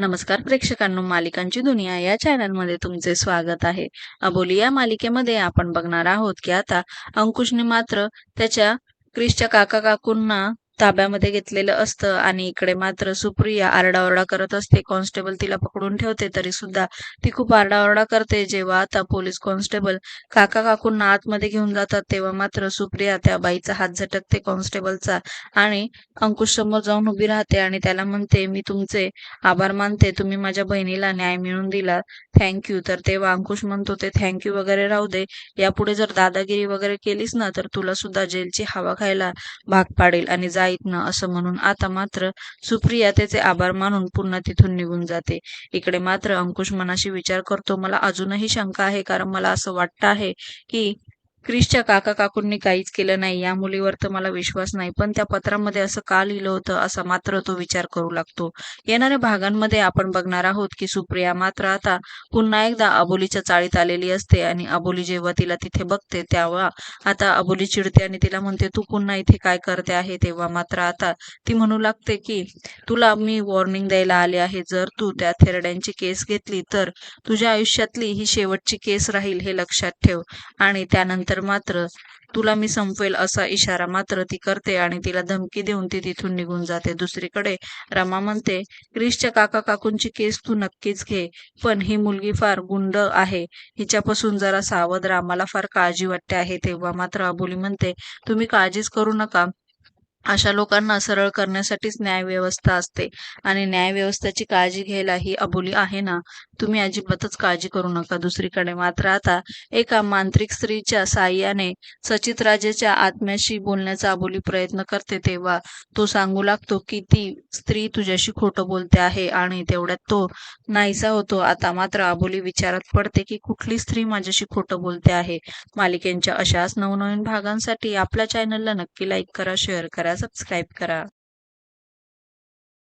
नमस्कार प्रेक्षकांनो मालिकांची दुनिया या चॅनलमध्ये तुमचे स्वागत आहे. अबोली या मालिकेमध्ये आपण बघणार आहोत की आता अंकुशने मात्र त्याच्या क्रिसच्या काका काकूंना ताब्यामध्ये घेतलेलं असतं आणि इकडे मात्र सुप्रिया आरडाओरडा करत असते. कॉन्स्टेबल तिला पकडून ठेवते तरी सुद्धा ती खूप आरडाओरडा करते. जेव्हा आता पोलीस कॉन्स्टेबल काका काकूंना आतमध्ये घेऊन जातात तेव्हा मात्र सुप्रिया त्या बाईचा हात झटकते कॉन्स्टेबलचा आणि अंकुश समोर जाऊन उभी राहते आणि त्याला म्हणते मी तुमचे आभार मानते. तुम्ही माझ्या बहिणीला न्याय मिळवून दिला. थँक्यू तर तेव्हा अंकुश म्हणतो ते थँक्यू वगैरे राहू दे. यापुढे जर दादागिरी वगैरे केलीस ना तर तुला सुद्धा जेलची हवा खायला भाग पाडेल आणि जा जाईत ना असं म्हणून आता मात्र सुप्रिया त्याचे आभार मानून पुन्हा तिथून निघून जाते. इकडे मात्र अंकुश मनाशी विचार करतो मला अजूनही शंका आहे कारण मला असं वाटतं आहे की क्रिसच्या काका काकूंनी काहीच केलं नाही या मुलीवर तर मला विश्वास नाही. पण त्या पत्रामध्ये असं का लिहिलं होतं असा मात्र तो विचार करू लागतो. येणाऱ्या भागांमध्ये आपण बघणार आहोत की सुप्रिया मात्र आता पुन्हा एकदा अबोलीच्या चाळीत आलेली असते आणि अबोली जेव्हा तिला तिथे बघते तेव्हा आता अबोली चिडते आणि तिला म्हणते तू पुन्हा इथे काय करते आहे? तेव्हा मात्र आता ती म्हणू लागते की तुला मी वॉर्निंग द्यायला आले आहे. जर तू त्या थेरड्यांची केस घेतली तर तुझ्या आयुष्यातली ही शेवटची केस राहील हे लक्षात ठेव. आणि त्यानंतर तर मात्र तुला मी संपवेल असा इशारा मात्र ती करते आणि तिला धमकी देऊन ती तिथून निघून जाते. दुसरीकडे रमा म्हणते क्रिशच्या काका काकूंची केस तू नक्कीच घे पण ही मुलगी फार गुंड आहे. हिच्यापासून जरा सावध रामाला फार काळजी वाटते आहे. तेव्हा मात्र अबोली म्हणते तुम्ही काळजीच करू नका. अशा लोकांना सरळ करण्यासाठीच न्यायव्यवस्था असते. आणि न्यायव्यवस्थेची काळजी घ्यायला ही अबोली आहे ना? तुम्ही अजिबातच काळजी करू नका दुसरीकडे. मात्र आता एका मांत्रिक स्त्रीच्या साह्याने सचित राजेच्या आत्म्याशी बोलण्याचा अबोली प्रयत्न करते तेव्हा तो सांगू लागतो की ती स्त्री तुझ्याशी खोटं बोलते आहे आणि तेवढ्यात तो नाहीसा होतो. आता मात्र अबोली विचारात पडते की कुठली स्त्री माझ्याशी खोटं बोलते आहे? मालिकेंच्या अशाच नवनवीन भागांसाठी आपल्या चॅनलला नक्की लाईक करा शेअर करा. करा सबस्क्राईब करा.